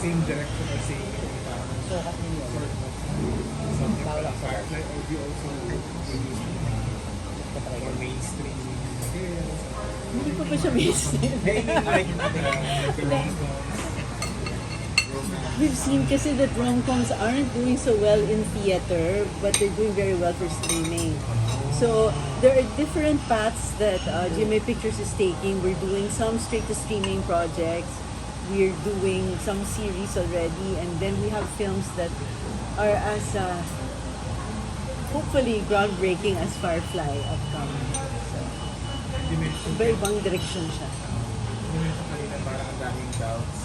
same direction same So, sort of. Firefly you also more mainstream materials? Hindi pa siya mainstream? I the. We've seen kasi that rom-coms aren't doing so well in theater, but they're doing very well for streaming. So there are different paths that uh, GMA Pictures is taking. We're doing some straight to streaming projects. We're doing some series already, and then we have films that are as uh, hopefully groundbreaking as Firefly upcoming. So, iba-ibang direction siya. you mentioned kanina parang ang daming doubts.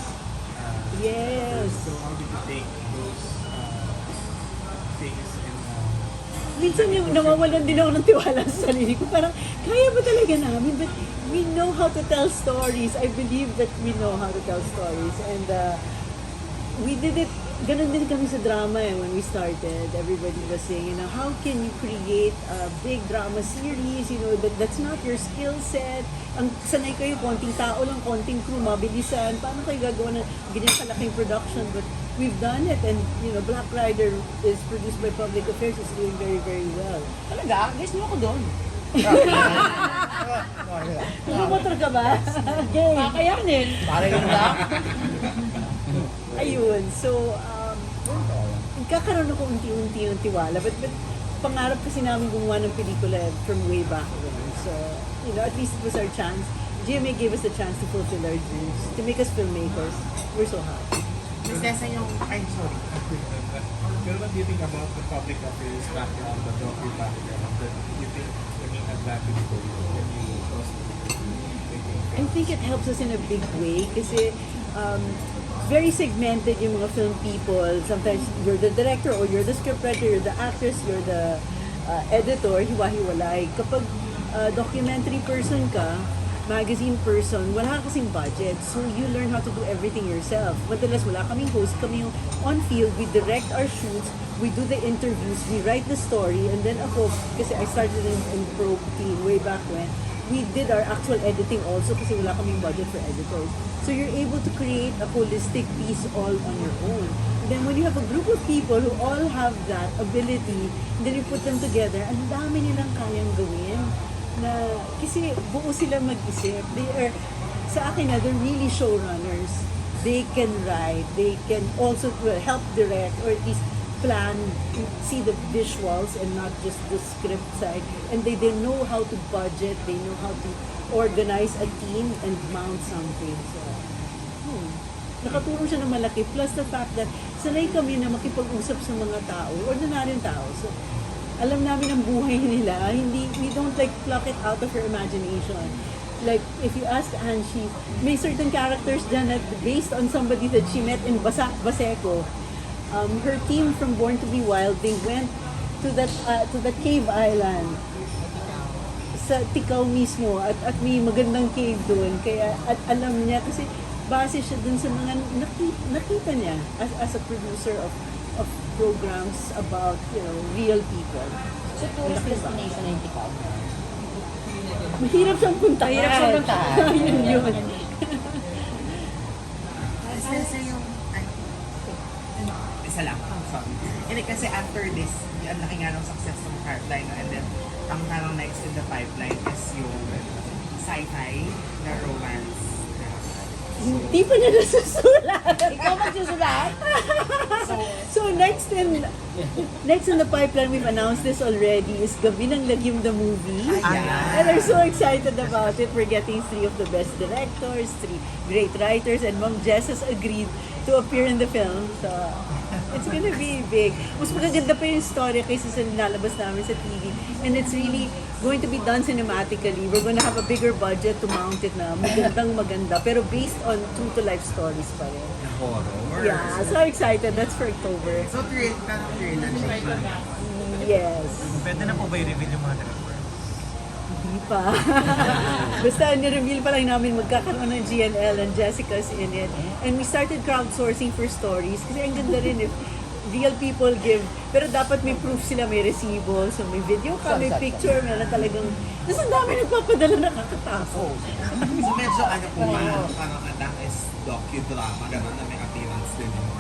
Uh, Yes. So how did you take those uh, things minsan yung nawawalan din ako ng tiwala sa sarili ko. Parang, kaya ba talaga namin? But we know how to tell stories. I believe that we know how to tell stories. And uh, we did it, ganun din kami sa drama eh, when we started. Everybody was saying, you know, how can you create a big drama series? You know, that, that's not your skill set. Ang sanay kayo, konting tao lang, konting crew, mabilisan. Paano kayo gagawa ng ganyan kalaking production? But we've done it and, you know, Black Rider is produced by Public Affairs. It's doing very, very well. Talaga? Guys, mo ako doon. Bumotor ka ba? Game. Kakayanin. Parang yun lang. Ayun. So, um, nagkakaroon ako unti-unti ng tiwala. But, but pangarap kasi namin gumawa ng pelikula from way back when. So, you know, at least it was our chance. GMA gave us the chance to fulfill our dreams, to make us filmmakers. We're so happy. Tessa yung, ay sorry. Pero what do you think about the public affairs background, the docu background, that you think naging advantage for you when you cross I think it helps us in a big way kasi um, very segmented yung mga film people. Sometimes you're the director or you're the scriptwriter, you're the actress, you're the uh, editor, hiwa-hiwalay. Kapag uh, documentary person ka, magazine person, wala kasing budget. So you learn how to do everything yourself. Madalas wala kaming host, kami yung on field, we direct our shoots, we do the interviews, we write the story, and then ako, kasi I started in, in Pro team way back when, we did our actual editing also kasi wala kaming budget for editors. So you're able to create a holistic piece all on your own. And then when you have a group of people who all have that ability, then you put them together, ang dami nilang kayang gawin na kasi buo sila mag-isip. They are, sa akin na, they're really showrunners. They can write, they can also help direct or at least plan, see the visuals and not just the script side. And they, they know how to budget, they know how to organize a team and mount something. So, hmm, nakatulong siya ng malaki. Plus the fact that sanay kami na makipag-usap sa mga tao, ordinaryong tao. So, alam namin ang buhay nila. Hindi, we don't like pluck it out of her imagination. Like, if you ask Anshi, may certain characters dyan that based on somebody that she met in Basa, Baseco, um, her team from Born to Be Wild, they went to that uh, to that cave island sa Tikaw mismo at at may magandang cave doon kaya at alam niya kasi base siya dun sa mga nakita, nakita niya as, as a producer of programs about you know real people. So, tourist destination na yung tikaw. Mahirap siyang puntahan. Mahirap siyang puntahan. yun yun. Miss Tessa yung, ay, isa lang. Sorry. Hindi kasi after this, ang laki nga ng success ng no? and then ang parang next in the pipeline is yung sci-fi na romance. Hindi pa niya nasusulat. Ikaw magsusulat? So next in next in the pipeline, we've announced this already, is Gabi ng Lagim the movie. Ayan. And we're so excited about it. We're getting three of the best directors, three great writers, and Mom Jess has agreed to appear in the film. So it's gonna be big. Mas magaganda pa yung story kaysa sa nilalabas namin sa TV. And it's really going to be done cinematically. We're gonna have a bigger budget to mount it na magandang maganda. Pero based on true-to-life stories pa rin. Horror. Yeah, so excited. That's for October. So, thrill, parang thriller siya. Yes. Pwede na po ba i-reveal yung mga? Hindi pa. Basta ni-reveal pa lang namin magkakaroon ng GNL and Jessica's in it. And we started crowdsourcing for stories kasi ang ganda rin if real people give. Pero dapat may proof sila, may resibo. So may video ka, may picture, meron talagang... Tapos ang dami nagpapadala nakakatakot. So, medyo ano po ba, parang anak is docudrama, gano'n na may appearance din yun.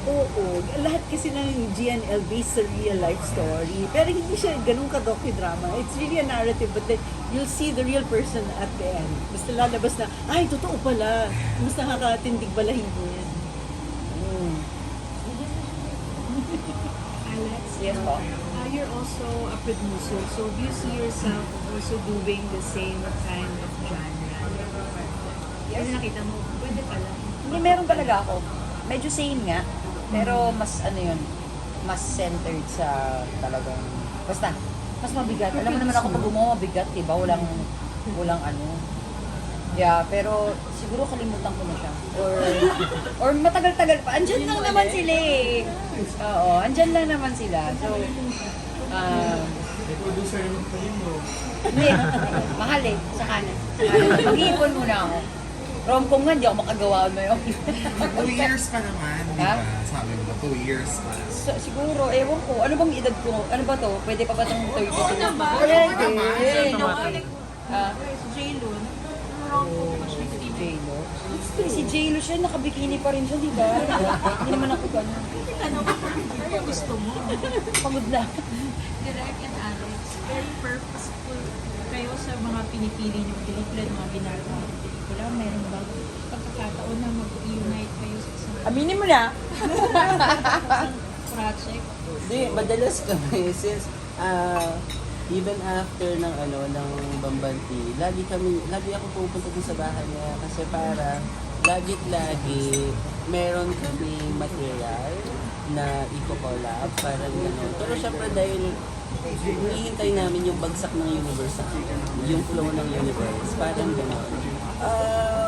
Oo, lahat kasi ng GNL based sa real life story. Pero hindi siya ganun ka docudrama. It's really a narrative but then you'll see the real person at the end. Basta lalabas na, ay, totoo pala. Mas nakakatindig balahin yan. Mm. Alex, Yes po. uh, you're also a producer, so do you see yourself also doing the same kind of genre? Kasi nakita mo, pwede pala. Hindi, meron talaga ako. Medyo sane nga. Pero mas ano yun, mas centered sa talagang, basta, mas mabigat. Alam mo naman ako pag gumawa mabigat, diba? Walang, walang ano. Yeah, pero siguro kalimutan ko na siya. Or, or matagal-tagal pa. Andyan lang naman sila eh. Oo, andyan lang naman sila. So, May producer naman pa yun, no? hindi, mahal eh, sa kanan. Sa kanan. Mag-iipon muna ako. Rom-com nga, hindi ako makagawa na yun. Two years pa naman, di Ha? ba? Sabi mo, two years pa. So, siguro, ewan ko, ano bang edad ko? Ano ba to? Pwede pa ba itong 32? Oo naman. Pwede. naman. Ah, J-Lo, wrong po ba siya? J-Lo. Eh, Si J-Lo siya, nakabikini pa rin siya, di ba? Hindi naman ako gano'n. Ano, ano gusto mo? Pagod na. Direct and Alex, very purposeful kayo sa mga pinipili niyo pelikula, mga ginagawa pelikula. Meron ba pagkakataon na mag-unite kayo sa isang, Aminin mo na. isang project? Hindi, madalas kami since ah even after ng ano ng Bambanti, lagi kami lagi ako pupunta dun sa bahay niya kasi para lagi lagi meron kami material na i-collab parang gano'n. Pero syempre dahil hinihintay namin yung bagsak ng universe, yung flow ng universe, parang gano'n. Um,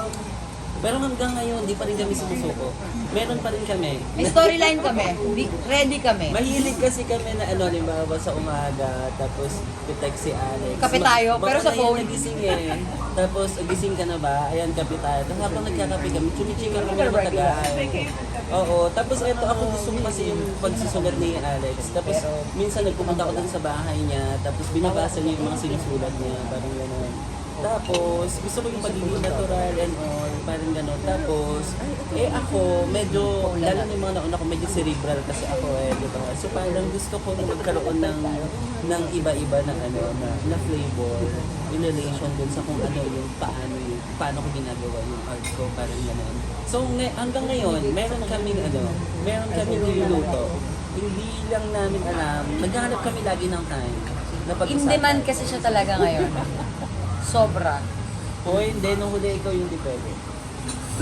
pero hanggang ngayon, di pa rin kami sumusuko. Meron pa rin kami. May storyline kami. Di- Ready kami. Mahilig kasi kami na ano, halimbawa sa umaga, tapos text si Alex. Kape tayo, Ma- pero sa baka yun phone. nagising eh. tapos, gising ka na ba? Ayan, kape tayo. Tapos habang nagkakape kami, chumichika kami ng matagal. Oo, tapos ito ako gusto ko kasi yung pagsusulat ni Alex. Tapos minsan nagpupunta ako dun sa bahay niya, tapos binabasa niya yung mga sinusulat niya, parang gano'n. Tapos, gusto ko yung pagiging natural and all, parang gano'n. Tapos, eh ako, medyo, lalo na yung mga nauna ko, medyo cerebral kasi ako eh, di ba? So parang gusto ko na magkaroon ng, ng iba-iba na ano, na, na flavor in relation dun sa kung ano yung paano yung, paano ko ginagawa yung art ko, parang gano'n. So ngay- hanggang ngayon, meron kaming ano, meron kaming niluluto. Hindi lang namin alam, naghahanap kami lagi ng time na In pag-usapan. demand kasi siya talaga ngayon. Sobra. O hindi, nung huli ikaw yung di pwede.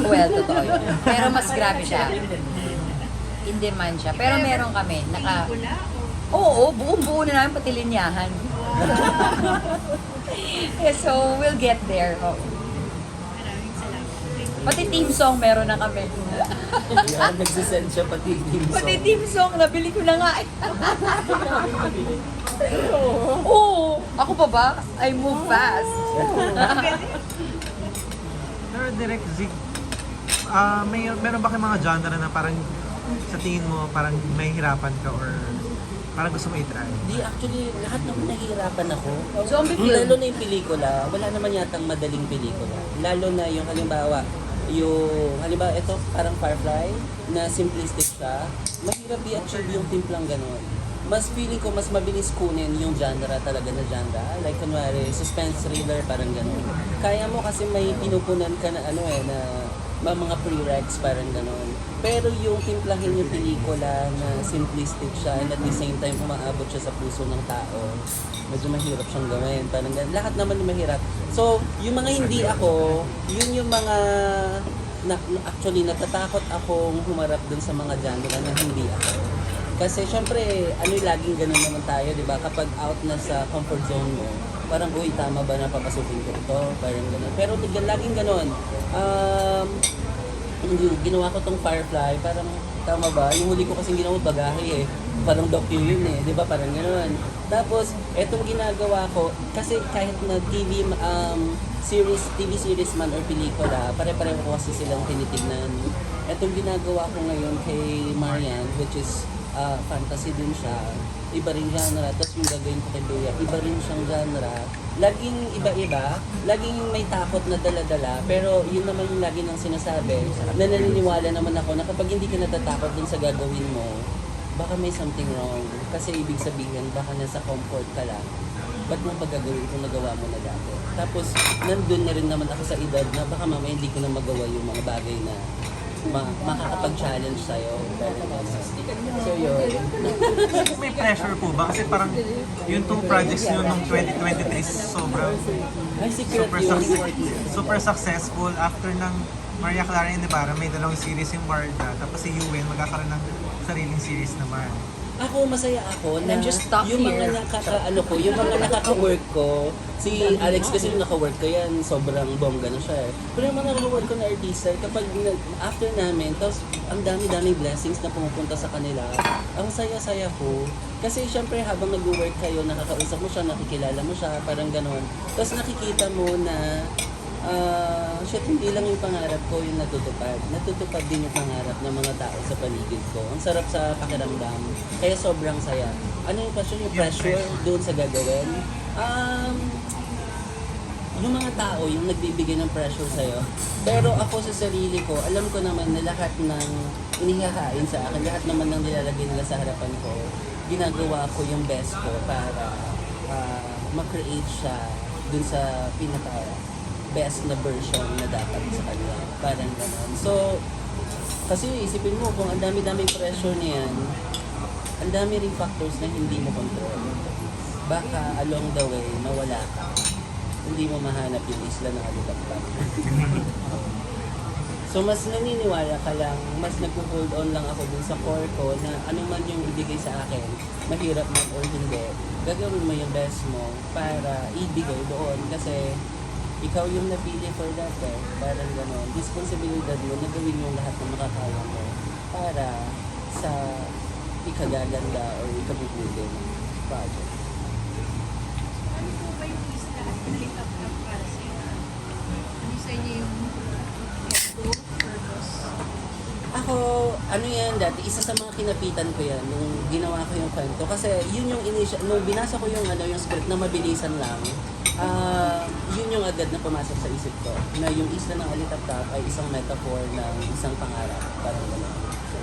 Well, totoo yun. Pero mas grabe siya. In demand siya. Pero meron kami. Naka, Oo, buong-buo na namin pati linyahan. Eh, so, we'll get there. Oo. you. Pati team song meron na kami. Yan, nagsisend siya pati team song. Pati team song, nabili ko na nga. eh. Oo. Ako pa ba? I move fast. Pero direct Zig, ah may meron ba kayong mga genre na parang sa tingin mo parang may hirapan ka or parang gusto mo i-try? Di, actually, lahat naman nahihirapan ako. Zombie film. Lalo na yung pelikula, wala naman yatang madaling pelikula. Lalo na yung halimbawa, yung, halimbawa, ito parang Firefly, na simplistic siya, mahirap i-achieve yung timplang ganon. Mas feeling ko, mas mabilis kunin yung genre talaga na genre. Like, kunwari, suspense thriller, parang ganon. Kaya mo kasi may pinupunan ka na ano eh, na mga mga prereqs, parang ganon. Pero yung timplahin yung pelikula na simplistic siya and at the same time umaabot siya sa puso ng tao, medyo mahirap siyang gawin. Parang ganun. Lahat naman mahirap. So, yung mga hindi ako, yun yung mga na- actually natatakot akong humarap dun sa mga genre na hindi ako. Kasi syempre, ano yung laging ganun naman tayo, di ba? Kapag out na sa comfort zone mo, parang, uy, tama ba na papasukin ko ito? Parang ganun. Pero tig- laging ganun. Um, hindi, ginawa ko tong Firefly, parang tama ba? Yung huli ko kasing ginawa bagahe eh. Parang docu yun eh, di ba? Parang gano'n. Tapos, etong ginagawa ko, kasi kahit na TV, um, series, TV series man or pelikula, pare-pareho ko kasi silang tinitignan. Etong ginagawa ko ngayon kay Marian, which is ah, fantasy din siya, iba rin genre, tapos yung gagawin ko kay Bea, iba rin siyang genre. Laging iba-iba, laging may takot na dala-dala, pero yun naman yung lagi nang sinasabi, na naniniwala naman ako na kapag hindi ka natatakot dun sa gagawin mo, baka may something wrong. Kasi ibig sabihin, baka nasa comfort ka lang. Ba't mo pagagawin kung nagawa mo na dati? Tapos, nandun na rin naman ako sa edad na baka mamaya hindi ko na magawa yung mga bagay na ma- makakapag-challenge sa'yo. So yun. May pressure po ba? Kasi parang yung two projects nyo nung 2023 sobrang Ay, secret super, yun. success, super successful after ng Maria Clara and Ibarra, may dalawang series yung Marda, tapos si Yuen magkakaroon ng sariling series naman. Ako, masaya ako na I'm just stuck yung mga here. nakaka, ano ko, yung mga nakaka-work ko, si Alex kasi yung naka-work ko yan, sobrang bongga na siya eh. Pero yung mga naka-work ko na artista, kapag nag- after namin, tapos ang dami-daming blessings na pumupunta sa kanila, ang saya-saya ko. Kasi syempre habang nag-work kayo, nakakausap mo siya, nakikilala mo siya, parang ganon. Tapos nakikita mo na Ah, shit, hindi lang yung pangarap ko yung natutupad. Natutupad din yung pangarap ng mga tao sa paligid ko. Ang sarap sa pakiramdam. Kaya sobrang saya. Ano yung question? Yung pressure doon sa gagawin? Um, yung mga tao, yung nagbibigay ng pressure sa'yo. Pero ako sa sarili ko, alam ko naman na lahat ng inihahain sa akin, lahat naman ng nilalagay nila sa harapan ko, ginagawa ko yung best ko para ah, ma-create siya dun sa pinaka best na version na dapat sa kanya. Parang ganun. So, kasi isipin mo, kung ang dami-daming pressure niyan, ang dami ring factors na hindi mo control. Baka along the way, mawala ka. Hindi mo mahanap yung isla ng alutagtag. So mas naniniwala ka lang, mas nag-hold on lang ako dun sa core ko na ano man yung ibigay sa akin, mahirap man or hindi, gagawin mo yung best mo para ibigay doon kasi ikaw yung napili for that eh. Parang gano'n. Responsibilidad mo na gawin yung lahat ng makakaya mo para sa ikagaganda or ikabubuti ng project. Ano po ba yung isla at nalitap-tap para sa inyo? Ano sa inyo yung go, purpose? Ako, ano yan dati, isa sa mga kinapitan ko yan nung ginawa ko yung kwento. Kasi yun yung initial, nung binasa ko yung, ano, yung script na mabilisan lang, ah yun yung agad na pumasok sa isip ko. Na yung isla ng Alitaptap ay isang metaphor ng isang pangarap. Parang gano'n.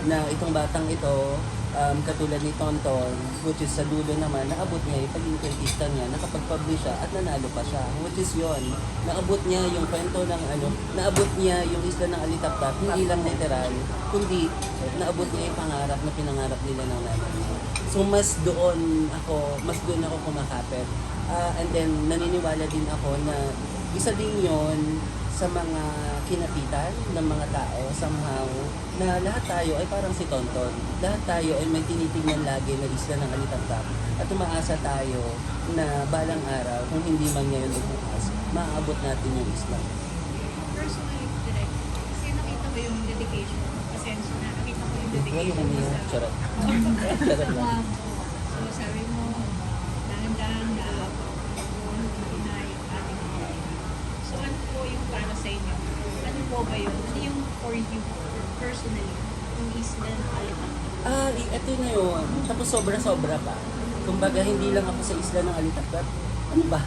Na itong batang ito, um, katulad ni Tonton, which is sa dulo naman, naabot niya yung pagiging artista niya, nakapag-publish siya at nanalo pa siya. Which is yon naabot niya yung kwento ng ano, naabot niya yung isla ng Alitaptap, hindi lang literal, kundi naabot niya yung pangarap na pinangarap nila ng nanay. So mas doon ako, mas doon ako kumakapit. Ah, and then naniniwala din ako na isa din yon sa mga kinapitan ng mga tao somehow na lahat tayo ay parang si Tonton. Lahat tayo ay may tinitingnan lagi na isla ng Alitagtap at umaasa tayo na balang araw, kung hindi man ngayon o bukas, maaabot natin yung isla. Personally, direct. Kasi nakita ko yung dedication. Pasensya na. Nakita ko yung mo mo niya, sa charot. Charot lang. So sabi mo, dahan-dahan na inay ating mga So ano po yung para sa inyo? Ano po ba yun? Ano yung for you personally? Yung isla ng Alitang. Ah, i- eto na yun. Tapos sobra-sobra pa. Kumbaga, hindi lang ako sa isla ng Alitagtag. Ano ba?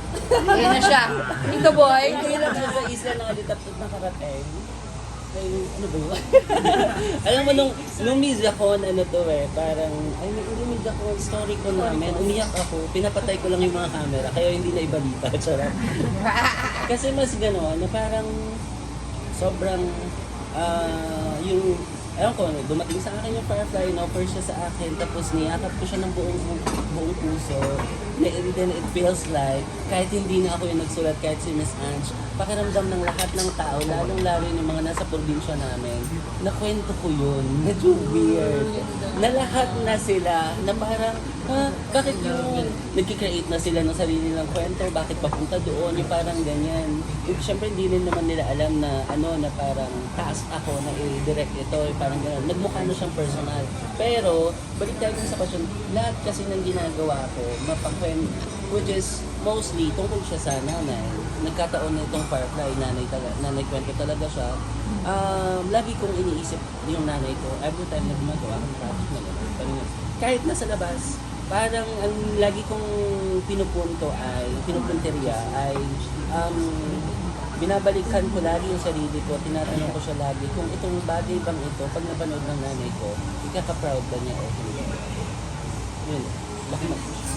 Ayan na siya. Ito boy. Hindi lang siya sa isla ng Alitagtag nakarating. Ay, ano ba yun? Alam mo, nung, nung Mizakon, ano to eh, parang, ay, hindi Mizakon, story ko namin, umiyak ako, pinapatay ko lang yung mga camera, kaya hindi na ibalita, charot. Kasi mas gano'n, na parang sobrang ah yung ewan ko, dumating sa akin yung Firefly, na-offer siya sa akin, tapos niyakap ko siya ng buong, buong puso. And then it feels like, kahit hindi na ako yung nagsulat, kahit si Miss Ange, pakiramdam ng lahat ng tao, lalong-lalo yung mga nasa probinsya namin, na kwento ko yun. Medyo weird. Na lahat na sila, na parang, ha, bakit yung nagkikreate na sila ng sarili ng kwento, bakit papunta doon, yung parang ganyan. Siyempre hindi rin naman nila alam na ano, na parang task ako na i-direct ito, yung parang ganyan. Nagmukha na siyang personal. Pero, balik tayo sa question, lahat kasi ng ginagawa ko, mapakwen, which is mostly tungkol siya sa nanay. Nagkataon na itong Firefly, nanay, talaga, nanay kwento talaga siya. Um, lagi kong iniisip yung nanay ko, every time na gumagawa ng project na gano'n, kahit nasa labas, parang ang lagi kong pinupunto ay, pinupunteriya ay, um, binabalikan ko lagi yung sarili ko, tinatanong ko siya lagi kung itong bagay bang ito, pag napanood ng nanay ko, ikaka-proud ba niya o hindi. Yun, lahat. How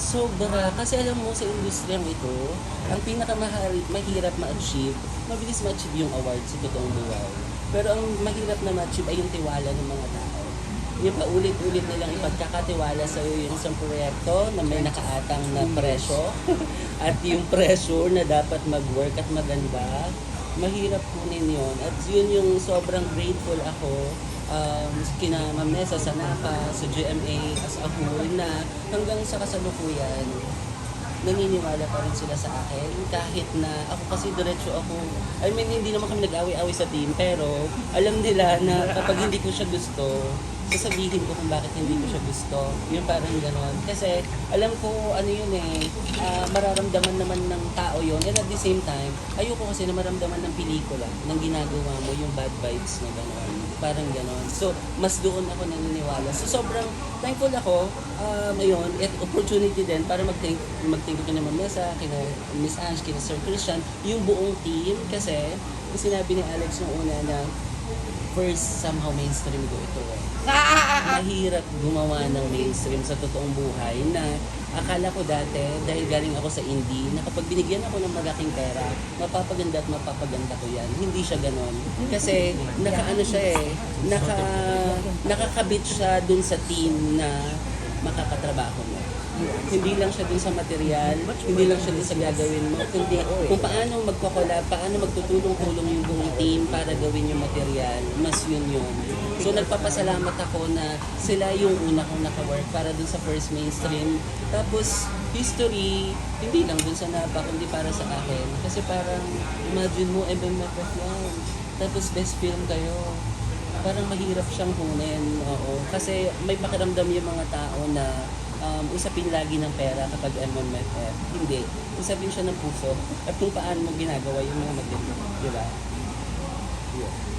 Sobra. Kasi alam mo, sa industriyang ito, ang pinakamahal, mahirap ma-achieve, mabilis ma-achieve yung award sa totoong buhay. Pero ang mahirap na ma-achieve ay yung tiwala ng mga tao. Yung paulit-ulit nilang ipagkakatiwala sa iyo yung isang proyekto na may nakaatang na presyo at yung pressure na dapat mag-work at maganda, mahirap kunin yon At yun yung sobrang grateful ako um, kina Ma'am Nessa sa NAPA, sa GMA as a whole na hanggang sa kasalukuyan, naniniwala pa rin sila sa akin. Kahit na ako kasi diretso ako I mean hindi naman kami nag-away-away sa team pero alam nila na kapag hindi ko siya gusto sasabihin ko kung bakit hindi ko siya gusto. Yung parang ganon. Kasi alam ko ano yun eh ah, mararamdaman naman ng tao yun. And at the same time ayoko kasi na maramdaman ng pelikula ng ginagawa mo yung bad vibes na ganon. Parang ganon. So mas doon ako naniniwala. So sobrang thankful ako um, ayun at opportunity din para mag-thank mag-thank you kina Ma'am Nessa, kina Miss Ange, kina Sir Christian, yung buong team. Kasi yung sinabi ni Alex nung una na first somehow mainstream ko ito eh. Mahirap gumawa ng mainstream sa totoong buhay na akala ko dati, dahil galing ako sa indie, na kapag binigyan ako ng malaking pera, mapapaganda at mapapaganda ko yan. Hindi siya ganon. Kasi nakaano siya eh, naka, nakakabit siya dun sa team na makakatrabaho mo. Hindi lang siya dun sa material, hindi lang siya dun sa gagawin mo, kundi kung paano magkakola, paano magtutulong-tulong yung buong team para gawin yung material, mas yun yun. So nagpapasalamat ako na sila yung una kong naka-work para dun sa first mainstream. Tapos history, hindi lang dun sa NAPA, kundi para sa akin. Kasi parang, imagine mo, MMFF yan. Tapos best film kayo parang mahirap siyang kunin. Oo. Kasi may pakiramdam yung mga tao na um, usapin lagi ng pera kapag MMFF. Hindi. Usapin siya ng puso at kung paano mo ginagawa yung mga maganda. Di ba? Yun.